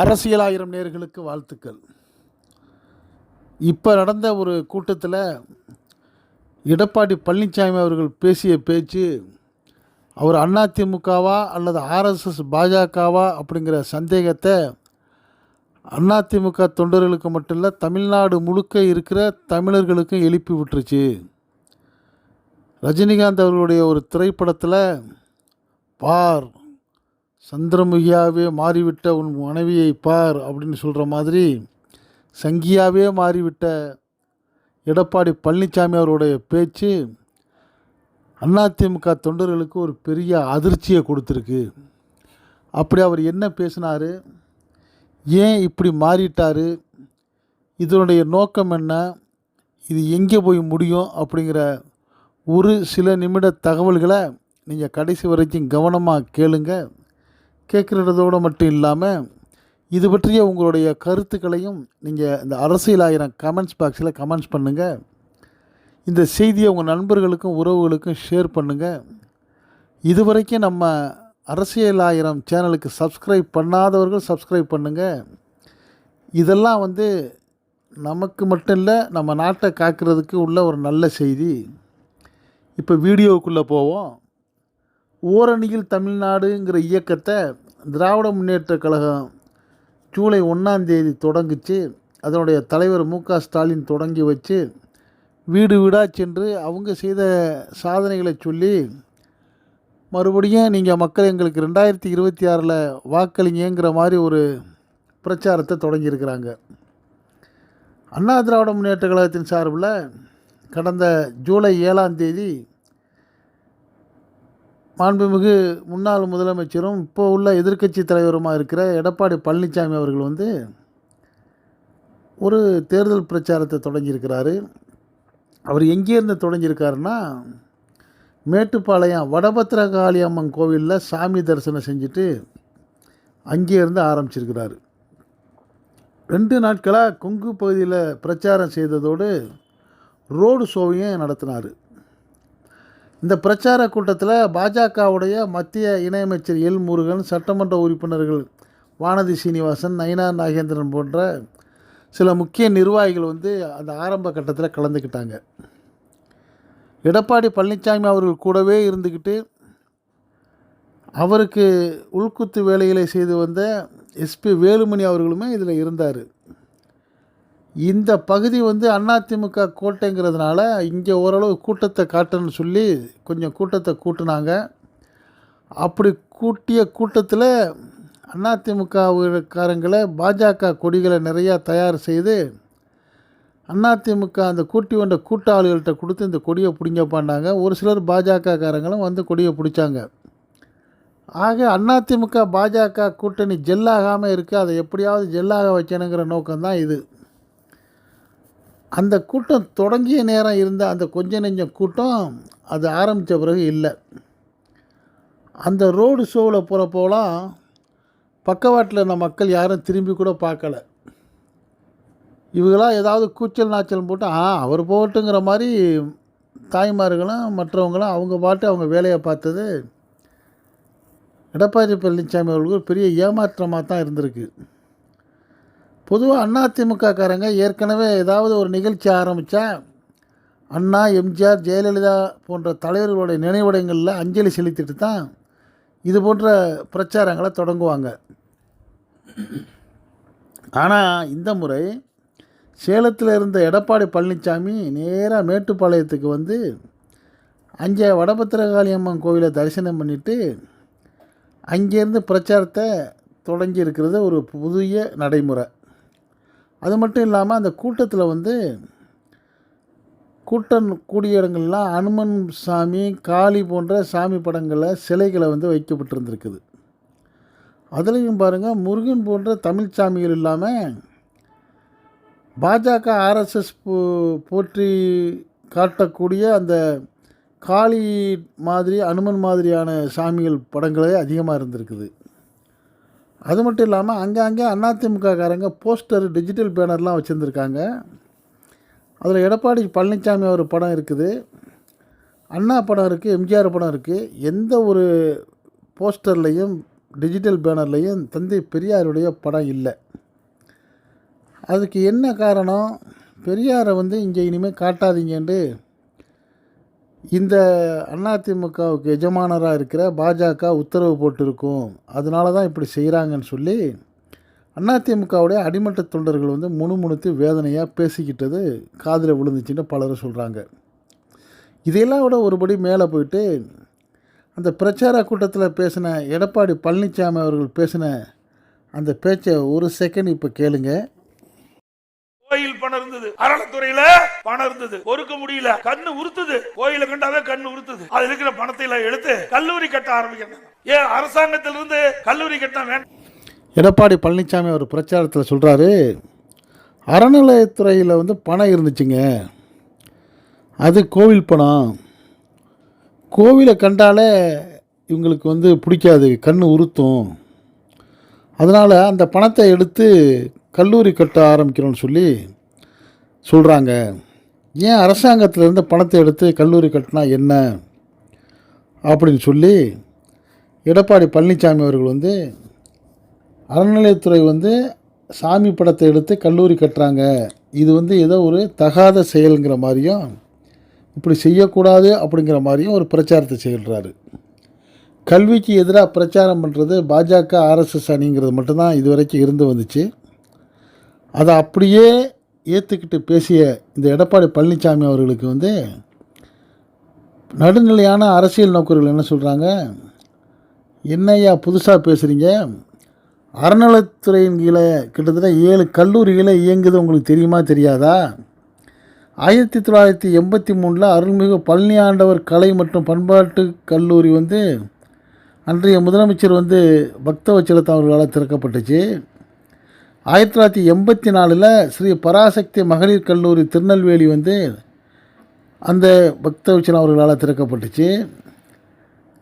அரசியலாயிரம் நேர்களுக்கு வாழ்த்துக்கள். இப்போ நடந்த ஒரு கூட்டத்தில் எடப்பாடி பழனிசாமி அவர்கள் பேசிய பேச்சு அவர் அதிமுகவா அல்லது ஆர்எஸ்எஸ் பாஜகவா அப்படிங்கிற சந்தேகத்தை அதிமுக தொண்டர்களுக்கு மட்டும் இல்லை தமிழ்நாடு முழுக்க இருக்கிற தமிழர்களுக்கும் எழுப்பி விட்டுருச்சு. ரஜினிகாந்த் அவர்களுடைய ஒரு திரைப்படத்தில் பார் சந்திரமுகியாவே மாறிவிட்ட உன் மனைவியை பார் அப்படின்னு சொல்கிற மாதிரி சங்கியாவே மாறிவிட்ட எடப்பாடி பழனிசாமி அவருடைய பேச்சு அதிமுக தொண்டர்களுக்கு ஒரு பெரிய அதிர்ச்சியை கொடுத்துருக்கு. அப்படி அவர் என்ன பேசினார்? ஏன் இப்படி மாறிட்டார்? இதனுடைய நோக்கம் என்ன? இது எங்கே போய் முடியும்? அப்படிங்கிற ஒரு சில நிமிட தகவல்களை நீங்கள் கடைசி வரைக்கும் கவனமாக கேளுங்கள் கேட்குறதோடு மட்டும் இல்லாமல் இது பற்றிய உங்களுடைய கருத்துக்களையும் நீங்கள் இந்த அரசியல் ஆயிரம் கமெண்ட்ஸ் பாக்ஸில் கமெண்ட்ஸ் பண்ணுங்கள் இந்த செய்தியை உங்கள் நண்பர்களுக்கும் உறவுகளுக்கும் ஷேர் பண்ணுங்கள் இதுவரைக்கும் நம்ம அரசியல் ஆயிரம் சேனலுக்கு சப்ஸ்கிரைப் பண்ணாதவர்கள் சப்ஸ்கிரைப் பண்ணுங்கள் இதெல்லாம் வந்து நமக்கு மட்டும் இல்லை நம்ம நாட்டை காக்கிறதுக்கு உள்ள ஒரு நல்ல செய்தி. இப்போ வீடியோவுக்குள்ளே போவோம். ஓரணியில் தமிழ்நாடுங்கிற இயக்கத்தை திராவிட முன்னேற்ற கழகம் ஜூலை ஒன்றாம் தேதி தொடங்குச்சு. அதனுடைய தலைவர் மு க ஸ்டாலின் தொடங்கி வச்சு வீடு வீடாக சென்று அவங்க செய்த சாதனைகளை சொல்லி மறுபடியும் நீங்கள் மக்கள் எங்களுக்கு ரெண்டாயிரத்தி இருபத்தி ஆறில் வாக்களிங்கிற மாதிரி ஒரு பிரச்சாரத்தை தொடங்கியிருக்கிறாங்க. அண்ணா திராவிட முன்னேற்ற கழகத்தின் சார்பில் கடந்த ஜூலை ஏழாம் தேதி மாண்புமிகு முன்னாள் முதலமைச்சரும் இப்போ உள்ள எதிர்க்கட்சி தலைவருமாக இருக்கிற எடப்பாடி பழனிசாமி அவர்கள் வந்து ஒரு தேர்தல் பிரச்சாரத்தை தொடங்கியிருக்கிறாரு. அவர் எங்கேருந்து தொடங்கியிருக்காருன்னா மேட்டுப்பாளையம் வடபத்திரகாளி அம்மன் கோவிலில் சாமி தரிசனம் செஞ்சுட்டு அங்கேருந்து ஆரம்பிச்சிருக்கிறாரு. ரெண்டு நாட்களாக கொங்கு பகுதியில் பிரச்சாரம் செய்ததோடு ரோடு ஷோவையும் நடத்தினார். இந்த பிரச்சார கூட்டத்தில் பாஜகவுடைய மத்திய இணையமைச்சர் எல் முருகன் சட்டமன்ற உறுப்பினர்கள் வானதி சீனிவாசன் நயினா நாகேந்திரன் போன்ற சில முக்கிய நிர்வாகிகள் வந்து அந்த ஆரம்ப கட்டத்தில் கலந்துக்கிட்டாங்க. எடப்பாடி பழனிசாமி அவர்கள் கூடவே இருந்துக்கிட்டு அவருக்கு உள்குத்து வேலைகளை செய்து வந்த எஸ்பி வேலுமணி அவர்களுமே இதில் இருந்தார். இந்த பகுதி வந்து அதிமுக கோட்டைங்கிறதுனால இங்கே ஓரளவு கூட்டத்தை காட்டுன்னு சொல்லி கொஞ்சம் கூட்டத்தை கூட்டினாங்க. அப்படி கூட்டிய கூட்டத்தில் அதிமுகக்காரங்களை பாஜக கொடிகளை நிறையா தயார் செய்து அதிமுக அந்த கூட்டி வந்த கூட்டாளிகள்கிட்ட கொடுத்து இந்த கொடியை பிடிங்க பண்ணாங்க ஒரு சிலர் பாஜகக்காரங்களும் வந்து கொடியை பிடிச்சாங்க. ஆக அதிமுக பாஜக கூட்டணி ஜெல்லாகாமல் இருக்குது அதை எப்படியாவது ஜெல்லாக வைக்கணுங்கிற நோக்கம்தான் இது. அந்த கூட்டம் தொடங்கிய நேரம் இருந்த அந்த கொஞ்ச நெஞ்சம் கூட்டம் அது ஆரம்பித்த பிறகு இல்லை. அந்த ரோடு ஷோவில் போகிறப்போலாம் பக்கவாட்டில் இருந்த மக்கள் யாரும் திரும்பி கூட பார்க்கல. இவங்களாம் ஏதாவது கூச்சல் நாச்சல் போட்டு ஆ அவர் போகட்டுங்கிற மாதிரி தாய்மார்களும் மற்றவங்களும் அவங்க பாட்டு அவங்க வேலையை பார்த்தது. எடப்பாடி பழனிசாமி அவர்களுக்கு பெரிய ஏமாற்றமாக தான் இருந்திருக்கு. பொதுவாக அதிமுககாரங்க ஏற்கனவே ஏதாவது ஒரு நிகழ்ச்சி ஆரம்பித்தா அண்ணா எம்ஜிஆர் ஜெயலலிதா போன்ற தலைவர்களுடைய நினைவிடங்களில் அஞ்சலி செலுத்திட்டு தான் இது போன்ற பிரச்சாரங்களை தொடங்குவாங்க. ஆனால் இந்த முறை சேலத்தில் இருந்த எடப்பாடி பழனிசாமி நேராக மேட்டுப்பாளையத்துக்கு வந்து அங்கே வடபத்திரகாளி அம்மன் கோவிலை தரிசனம் பண்ணிவிட்டு அங்கேருந்து பிரச்சாரத்தை தொடங்கி இருக்கிறது ஒரு புதிய நடைமுறை. அது மட்டும் இல்லாமல் அந்த கூட்டத்தில் வந்து கூட்டம் கூடிய இடங்கள்லாம் அனுமன் சாமி காளி போன்ற சாமி படங்களை சிலைகளை வந்து வைக்கப்பட்டிருந்திருக்குது. அதுலேயும் பாருங்கள் முருகன் போன்ற தமிழ் சாமிகள் இல்லாமல் பாஜக ஆர்எஸ்எஸ் போ போற்றி காட்டக்கூடிய அந்த காளி மாதிரி அனுமன் மாதிரியான சாமிகள் படங்களே அதிகமாக இருந்திருக்குது. அது மட்டும் இல்லாமல் அங்கங்கே அதிமுககாரங்க போஸ்டர் டிஜிட்டல் பேனர்லாம் வச்சுருந்துருக்காங்க. அதில் எடப்பாடி பழனிசாமி ஒரு படம் இருக்குது. அண்ணா படம் இருக்குது எம்ஜிஆர் படம் இருக்குது எந்த ஒரு போஸ்டர்லேயும் டிஜிட்டல் பேனர்லேயும் தந்தை பெரியாருடைய படம் இல்லை. அதுக்கு என்ன காரணம்? பெரியாரை வந்து இங்கே இனிமேல் காட்டாதீங்கன்ட்டு இந்த அதிமுகவுக்கு எஜமானராக இருக்கிற பாஜக உத்தரவு போட்டிருக்கும். அதனால தான் இப்படி செய்கிறாங்கன்னு சொல்லி அதிமுகவுடைய அடிமட்ட தொண்டர்கள் வந்து முணுமுணுத்து வேதனையாக பேசிக்கிட்டது காதில் விழுந்துச்சுன்னு பலரும் சொல்கிறாங்க இதையெல்லாம் விட ஒருபடி மேலே போயிட்டு அந்த பிரச்சார கூட்டத்தில் பேசின எடப்பாடி பழனிசாமி அவர்கள் பேசின அந்த பேச்சை ஒரு செகண்ட் இப்போ கேளுங்கள் கோயில் பணம் இருந்தது அறநிலைத்துறையில பணம் இருந்தது பொறுக்க முடியல. கண்ணு உறுத்துது. கோயில கண்டாவே கண்ணு உறுத்துது. அது இருக்கிற பணத்தை எல்லாம் எடுத்து கல்லூரி கட்ட ஆரம்பிக்கிறாங்க. ஏன் அரசாங்கத்திலிருந்து கல்லூரி கட்ட வேண்டாம் எடப்பாடி பழனிசாமி அவர் பிரச்சாரத்தில் சொல்கிறாரு அறநிலையத்துறையில் வந்து பணம் இருந்துச்சுங்க. அது கோவில் பணம். கோவிலை கண்டாலே இவங்களுக்கு வந்து பிடிக்காது. கண் உறுத்தும். அதனால் அந்த பணத்தை எடுத்து கல்லூரி கட்ட ஆரம்பிக்கிறோம்னு சொல்லி சொல்கிறாங்க ஏன் அரசாங்கத்திலேருந்து பணத்தை எடுத்து கல்லூரி கட்டினா என்ன? அப்படின்னு சொல்லி எடப்பாடி பழனிசாமி அவர்கள் வந்து அறநிலையத்துறை வந்து சாமி படத்தை எடுத்து கல்லூரி கட்டுறாங்க. இது வந்து ஏதோ ஒரு தகாத செயலுங்கிற மாதிரியும் இப்படி செய்யக்கூடாது அப்படிங்கிற மாதிரியும் ஒரு பிரச்சாரத்தை செய்கிறாரு கல்விக்கு எதிராக பிரச்சாரம் பண்ணுறது பாஜக ஆர்எஸ்எஸ் அணிங்கிறது மட்டும்தான் இது வரைக்கும் இருந்து வந்துச்சு. அதை அப்படியே ஏற்றுக்கிட்டு பேசிய இந்த எடப்பாடி பழனிசாமி அவர்களுக்கு வந்து நடுநிலையான அரசியல் நோக்கர்கள் என்ன சொல்கிறாங்க என்னய்யா புதுசாக பேசுகிறீங்க அறநிலைத்துறையின் கீழே கிட்டத்தட்ட ஏழு கல்லூரிகளை இயங்குது உங்களுக்கு தெரியுமா தெரியாதா? ஆயிரத்தி தொள்ளாயிரத்தி எண்பத்தி மூணில் அருள்மிகு பழனி ஆண்டவர் கலை மற்றும் பண்பாட்டு கல்லூரி வந்து அன்றைய முதலமைச்சர் வந்து பக்தவச்சலத்தம் அவர்களால் திறக்கப்பட்டுச்சு. ஆயிரத்தி தொள்ளாயிரத்தி எண்பத்தி நாலில் ஸ்ரீ பராசக்தி மகளிர் கல்லூரி திருநெல்வேலி வந்து அந்த பக்தவச்சலம் அவர்களால் திறக்கப்பட்டுச்சு.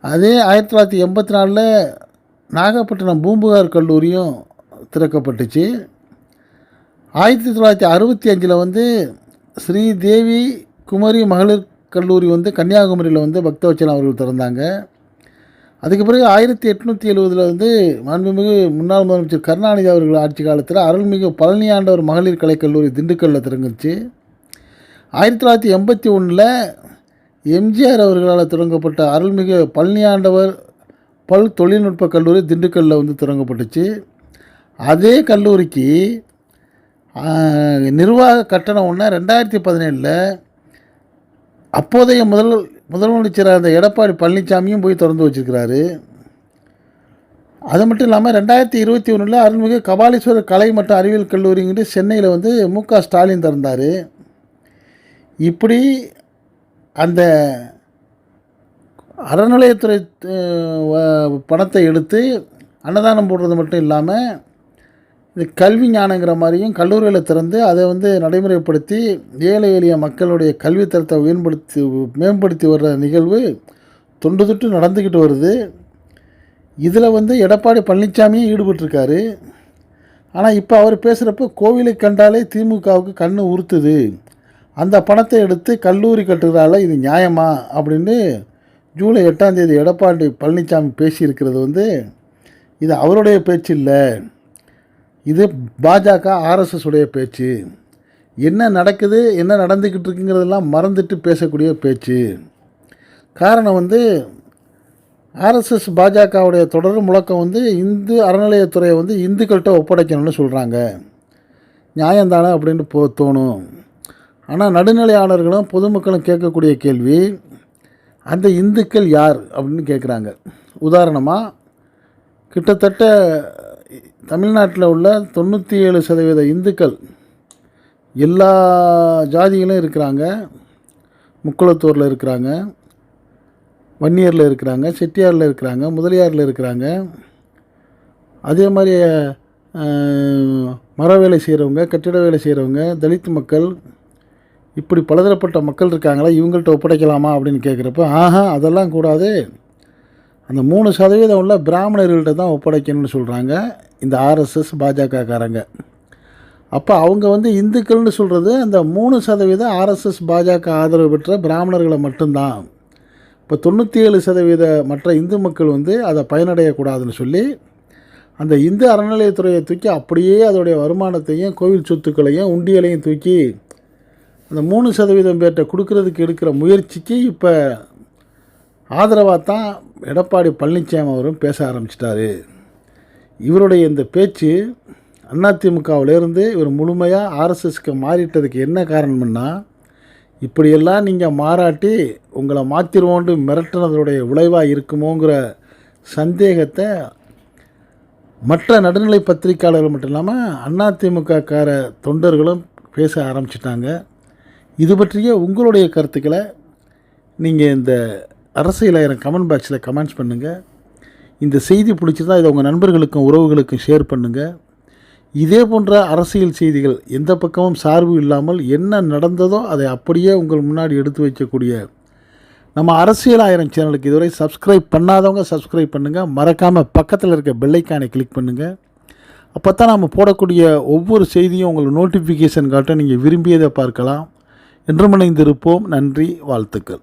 அதே ஆயிரத்தி தொள்ளாயிரத்தி எண்பத்தி நாலில் நாகப்பட்டினம் பூம்புகார் கல்லூரியும் திறக்கப்பட்டுச்சு. ஆயிரத்தி தொள்ளாயிரத்தி அறுபத்தி அஞ்சில் வந்து ஸ்ரீதேவி குமரி மகளிர் கல்லூரி வந்து கன்னியாகுமரியில் வந்து பக்தவச்சலம் அவர்கள் திறந்தாங்க. அதுக்கு பிறகு ஆயிரத்தி எட்நூற்றி எழுபதில் வந்து மாண்புமிகு முன்னாள் முதலமைச்சர் கருணாநிதி அவர்கள் ஆட்சி காலத்தில் அருள்மிகு பழனியாண்டவர் மகளிர் கலைக்கல்லூரி திண்டுக்கல்லில் திறங்குச்சு ஆயிரத்தி தொள்ளாயிரத்தி எண்பத்தி ஒன்றில் எம்ஜிஆர் அவர்களால் தொடங்கப்பட்ட அருள்மிகு பழனியாண்டவர் பல் தொழில்நுட்ப கல்லூரி திண்டுக்கல்லில் வந்து தொடங்கப்பட்டுச்சு அதே கல்லூரிக்கு நிர்வாக கட்டணம் ஒன்று ரெண்டாயிரத்தி பதினேழில் அப்போதைய முதல் முதலமைச்சராக இருந்த எடப்பாடி பழனிசாமியும் போய் திறந்து வச்சுருக்கிறாரு. அது மட்டும் இல்லாமல் ரெண்டாயிரத்தி இருபத்தி ஒன்றில் அருள்மிகு கபாலீஸ்வரர் கலை மற்றும் அறிவியல் கல்லூரிங்கிட்டு சென்னையில் வந்து மு க ஸ்டாலின் திறந்தார். இப்படி அந்த அறநிலையத்துறை பணத்தை எடுத்து அன்னதானம் போடுறது மட்டும் இல்லாமல் இது கல்வி ஞானங்கிற மாதிரியும் கல்லூரிகளை திறந்து அதை வந்து நடைமுறைப்படுத்தி ஏழை எளிய மக்களுடைய கல்வித்தரத்தை மேம்படுத்தி மேம்படுத்தி வர்ற நிகழ்வு தொண்டு தொட்டு நடந்துக்கிட்டு வருது. இதில் வந்து எடப்பாடி பழனிசாமியும் ஈடுபட்டிருக்காரு. ஆனால் இப்போ அவர் பேசுகிறப்ப கோவிலை கண்டாலே திமுகவுக்கு கண் உறுத்துது அந்த பணத்தை எடுத்து கல்லூரி கட்டுறதால இது நியாயமா அப்படின்னு ஜூலை எட்டாம் தேதி எடப்பாடி பழனிசாமி பேசியிருக்கிறது வந்து இது அவருடைய பேச்சு இல்லை. இது பாஜக ஆர்எஸ்எஸ் உடைய பேச்சு. என்ன நடக்குது என்ன நடந்துக்கிட்டு இருக்குங்கிறதெல்லாம் மறந்துட்டு பேசக்கூடிய பேச்சு. காரணம் வந்து ஆர்எஸ்எஸ் பாஜகவுடைய தொடர் முழக்கம் வந்து இந்து அறநிலையத்துறையை வந்து இந்துக்கள்கிட்ட ஒப்படைக்கணும்னு சொல்கிறாங்க நியாயந்தானே அப்படின்னு போ தோணும். ஆனால் நடுநிலையாளர்களும் பொதுமக்களும் கேட்கக்கூடிய கேள்வி அந்த இந்துக்கள் யார் அப்படின்னு கேட்குறாங்க. உதாரணமாக கிட்டத்தட்ட தமிழ்நாட்டில் உள்ள தொண்ணூற்றி ஏழு சதவீத இந்துக்கள் எல்லா ஜாதிகளும் இருக்கிறாங்க. முக்குளத்தூரில் இருக்கிறாங்க. வன்னியரில் இருக்கிறாங்க. செட்டியாரில் இருக்கிறாங்க. முதலியாரில் இருக்கிறாங்க. அதே மாதிரி மர வேலை செய்கிறவங்க கட்டிட வேலை செய்கிறவங்க தலித் மக்கள் இப்படி பலதரப்பட்ட மக்கள் இருக்காங்களா? இவங்கள்ட்ட ஒப்படைக்கலாமா அப்படின்னு கேட்குறப்ப ஆஹா அதெல்லாம் கூடாது. அந்த மூணு சதவீதம் உள்ள பிராமணர்கள்ட்ட தான் ஒப்படைக்கணும்னு சொல்கிறாங்க இந்த ஆர்எஸ்எஸ் பாஜகக்காரங்க. அப்போ அவங்க வந்து இந்துக்கள்னு சொல்கிறது அந்த மூணு சதவீதம் ஆர்எஸ்எஸ் பாஜக ஆதரவு பெற்ற பிராமணர்களை மட்டும்தான். இப்போ தொண்ணூற்றி ஏழு சதவீத மற்ற இந்து மக்கள் வந்து அதை பயனடையக்கூடாதுன்னு சொல்லி அந்த இந்து அறநிலையத்துறையை தூக்கி அப்படியே அதோடைய வருமானத்தையும் கோவில் சொத்துக்களையும் உண்டியலையும் தூக்கி அந்த மூணு சதவீதம் பேர்கிட்ட கொடுக்கறதுக்கு எடுக்கிற முயற்சிக்கு இப்போ ஆதரவாக தான் எடப்பாடி பழனிசாமி அவரும் பேச ஆரம்பிச்சிட்டாரு. இவருடைய இந்த பேச்சு அதிமுகவிலேருந்து இவர் முழுமையாக ஆர்எஸ்எஸ்க்கு மாறிட்டதுக்கு என்ன காரணம்னா இப்படியெல்லாம் நீங்கள் மாறாட்டி உங்களை மாற்றிடுவோண்டு மிரட்டினதனுடைய விளைவாக இருக்குமோங்கிற சந்தேகத்தை மற்ற நடுநிலை பத்திரிக்கையாளர்கள் மட்டும் இல்லாமல் அதிமுக கார தொண்டர்களும் பேச ஆரம்பிச்சிட்டாங்க. இது பற்றிய உங்களுடைய கருத்துக்களை நீங்கள் இந்த அரசியல் ஆயிரம் கமெண்ட் பாக்ஸில் கமெண்ட்ஸ் பண்ணுங்கள் இந்த செய்தி பிடிச்சிருந்தால் இதை உங்கள் நண்பர்களுக்கும் உறவுகளுக்கும் ஷேர் பண்ணுங்கள் இதே போன்ற அரசியல் செய்திகள் எந்த பக்கமும் சார்பு இல்லாமல் என்ன நடந்ததோ அதை அப்படியே உங்கள் முன்னாடி எடுத்து வைக்கக்கூடிய நம்ம அரசியல் ஆயிரம் சேனலுக்கு இதுவரை சப்ஸ்கிரைப் பண்ணாதவங்க சப்ஸ்கிரைப் பண்ணுங்கள் மறக்காமல் பக்கத்தில் இருக்க பெல்லைக்கானை கிளிக் பண்ணுங்கள் அப்போ தான் நம்ம போடக்கூடிய ஒவ்வொரு செய்தியும் உங்களுக்கு நோட்டிஃபிகேஷன் காட்ட நீங்கள் விரும்பியதை பார்க்கலாம். என்றும் இணைந்திருப்போம். நன்றி வாழ்த்துக்கள்.